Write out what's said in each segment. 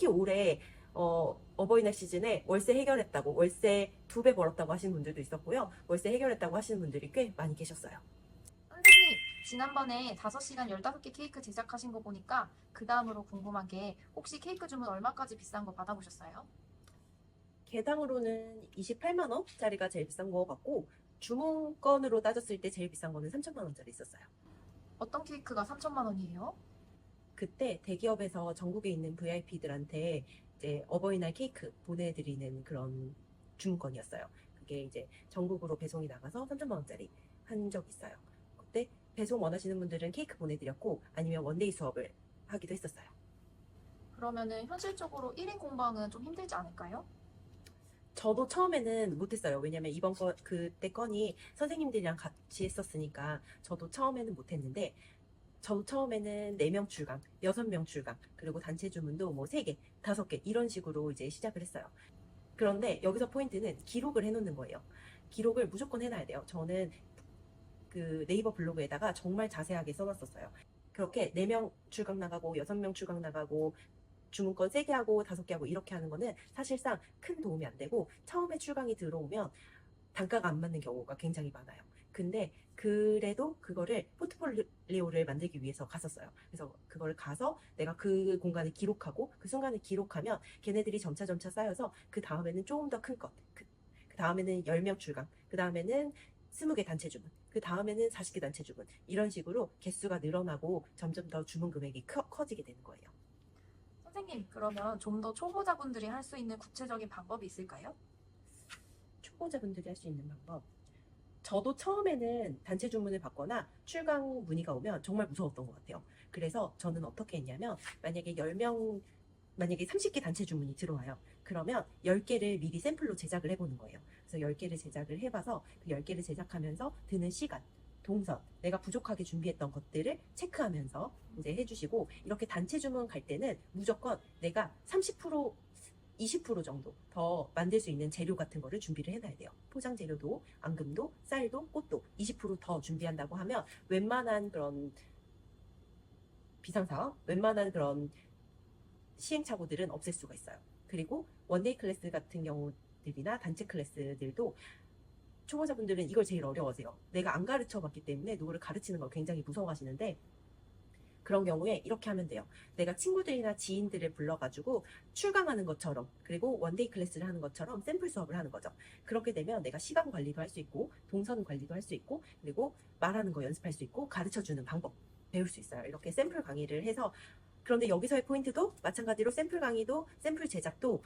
특히 올해 어, 어버이날 시즌에 월세 해결했다고 월세 두 배 벌었다고 하시는 분들도 있었고요. 월세 해결했다고 하시는 분들이 꽤 많이 계셨어요. 선생님, 지난번에 5시간 15개 케이크 제작하신 거 보니까 그 다음으로 궁금한 게 혹시 케이크 주문 얼마까지 비싼 거 받아보셨어요? 개당으로는 28만 원짜리가 제일 비싼 거 같고 주문건으로 따졌을 때 제일 비싼 거는 3천만 원짜리 있었어요. 어떤 케이크가 3천만 원이에요? 그때 대기업에서 전국에 있는 VIP들한테 이제 어버이날 케이크 보내드리는 그런 주문건이었어요. 그게 이제 전국으로 배송이 나가서 3천만 원짜리 한 적 있어요. 그때 배송 원하시는 분들은 케이크 보내드렸고 아니면 원데이 수업을 하기도 했었어요. 그러면은 현실적으로 1인 공방은 좀 힘들지 않을까요? 저도 처음에는 못했어요. 왜냐면 이번 거 그때 건이 선생님들이랑 같이 했었으니까 저도 처음에는 못했는데 저도 처음에는 4명 출강, 6명 출강, 그리고 단체 주문도 뭐 3개, 5개 이런 식으로 이제 시작을 했어요. 그런데 여기서 포인트는 기록을 해놓는 거예요. 기록을 무조건 해놔야 돼요. 저는 그 네이버 블로그에다가 정말 자세하게 써놨었어요. 그렇게 4명 출강 나가고 6명 출강 나가고 주문건 3개 하고 5개 하고 이렇게 하는 거는 사실상 큰 도움이 안 되고 처음에 출강이 들어오면 단가가 안 맞는 경우가 굉장히 많아요. 근데 그래도 그거를 포트폴리오를 만들기 위해서 갔었어요. 그래서 그걸 가서 내가 그 공간을 기록하고 그 순간을 기록하면 걔네들이 점차 점차 쌓여서 그 다음에는 조금 더 큰 것, 그, 그 다음에는 10명 출강, 그 다음에는 20개 단체 주문, 그 다음에는 40개 단체 주문 이런 식으로 개수가 늘어나고 점점 더 주문 금액이 커, 커지게 되는 거예요. 선생님, 그러면 좀 더 초보자분들이 할 수 있는 구체적인 방법이 있을까요? 초보자분들이 할 수 있는 방법. 저도 처음에는 단체 주문을 받거나 출강 문의가 오면 정말 무서웠던 것 같아요. 그래서 저는 어떻게 했냐면 만약에 10명, 만약에 30개 단체 주문이 들어와요. 그러면 10개를 미리 샘플로 제작을 해보는 거예요. 그래서 10개를 제작을 해봐서 그 10개를 제작하면서 드는 시간, 동선, 내가 부족하게 준비했던 것들을 체크하면서 이제 해주시고 이렇게 단체 주문 갈 때는 무조건 내가 30% 20% 정도 더 만들 수 있는 재료 같은 거를 준비를 해놔야 돼요. 포장 재료도, 앙금도, 쌀도, 꽃도 20%더 준비한다고 하면 웬만한 그런 비상사항, 웬만한 그런 시행착오들은 없앨 수가 있어요. 그리고 원데이 클래스 같은 경우들이나 단체 클래스들도 초보자분들은 이걸 제일 어려워하세요. 내가 안 가르쳐 봤기 때문에 누구를 가르치는 걸 굉장히 무서워하시는데 그런 경우에 이렇게 하면 돼요. 내가 친구들이나 지인들을 불러가지고 출강하는 것처럼 그리고 원데이 클래스를 하는 것처럼 샘플 수업을 하는 거죠. 그렇게 되면 내가 시간 관리도 할 수 있고 동선 관리도 할 수 있고 그리고 말하는 거 연습할 수 있고 가르쳐 주는 방법 배울 수 있어요. 이렇게 샘플 강의를 해서 그런데 여기서의 포인트도 마찬가지로 샘플 강의도 샘플 제작도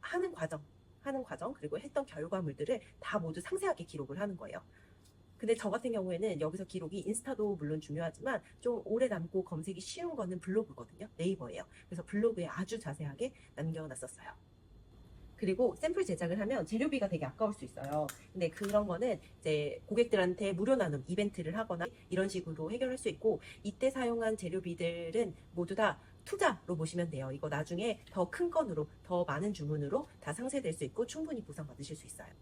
하는 과정 하는 과정 그리고 했던 결과물들을 다 모두 상세하게 기록을 하는 거예요. 근데 저 같은 경우에는 여기서 기록이 인스타도 물론 중요하지만 좀 오래 남고 검색이 쉬운 거는 블로그거든요. 네이버예요. 그래서 블로그에 아주 자세하게 남겨놨었어요. 그리고 샘플 제작을 하면 재료비가 되게 아까울 수 있어요. 근데 그런 거는 이제 고객들한테 무료 나눔 이벤트를 하거나 이런 식으로 해결할 수 있고 이때 사용한 재료비들은 모두 다 투자로 보시면 돼요. 이거 나중에 더 큰 건으로 더 많은 주문으로 다 상쇄될 수 있고 충분히 보상받으실 수 있어요.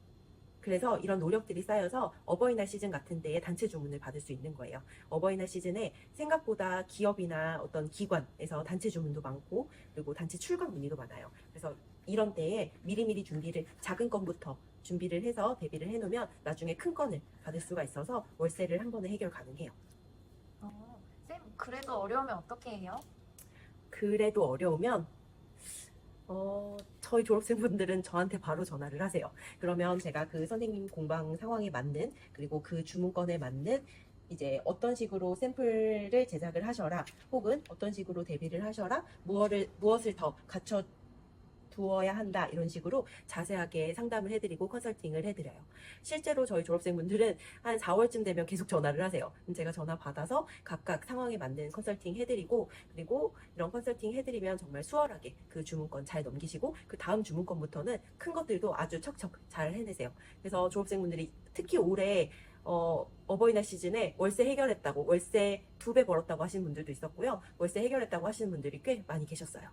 그래서 이런 노력들이 쌓여서 어버이날 시즌 같은 데에 단체 주문을 받을 수 있는 거예요. 어버이날 시즌에 생각보다 기업이나 어떤 기관에서 단체 주문도 많고 그리고 단체 출강 문의도 많아요. 그래서 이런 때에 미리미리 준비를 작은 건부터 준비를 해서 대비를 해놓으면 나중에 큰 건을 받을 수가 있어서 월세를 한 번에 해결 가능해요. 어, 쌤, 그래도 어려우면 어떻게 해요? 그래도 어려우면 어, 저희 졸업생분들은 저한테 바로 전화를 하세요. 그러면 제가 그 선생님 공방 상황에 맞는 그리고 그 주문건에 맞는 이제 어떤 식으로 샘플을 제작을 하셔라 혹은 어떤 식으로 대비를 하셔라 무엇을 무엇을 더 갖춰 두어야 한다 이런 식으로 자세하게 상담을 해드리고 컨설팅을 해드려요. 실제로 저희 졸업생분들은 한 4월쯤 되면 계속 전화를 하세요. 제가 전화 받아서 각각 상황에 맞는 컨설팅 해드리고 그리고 이런 컨설팅 해드리면 정말 수월하게 그 주문건 잘 넘기시고 그 다음 주문건부터는 큰 것들도 아주 척척 잘 해내세요. 그래서 졸업생분들이 특히 올해 어, 어버이날 시즌에 월세 해결했다고 월세 두 배 벌었다고 하시는 분들도 있었고요. 월세 해결했다고 하시는 분들이 꽤 많이 계셨어요.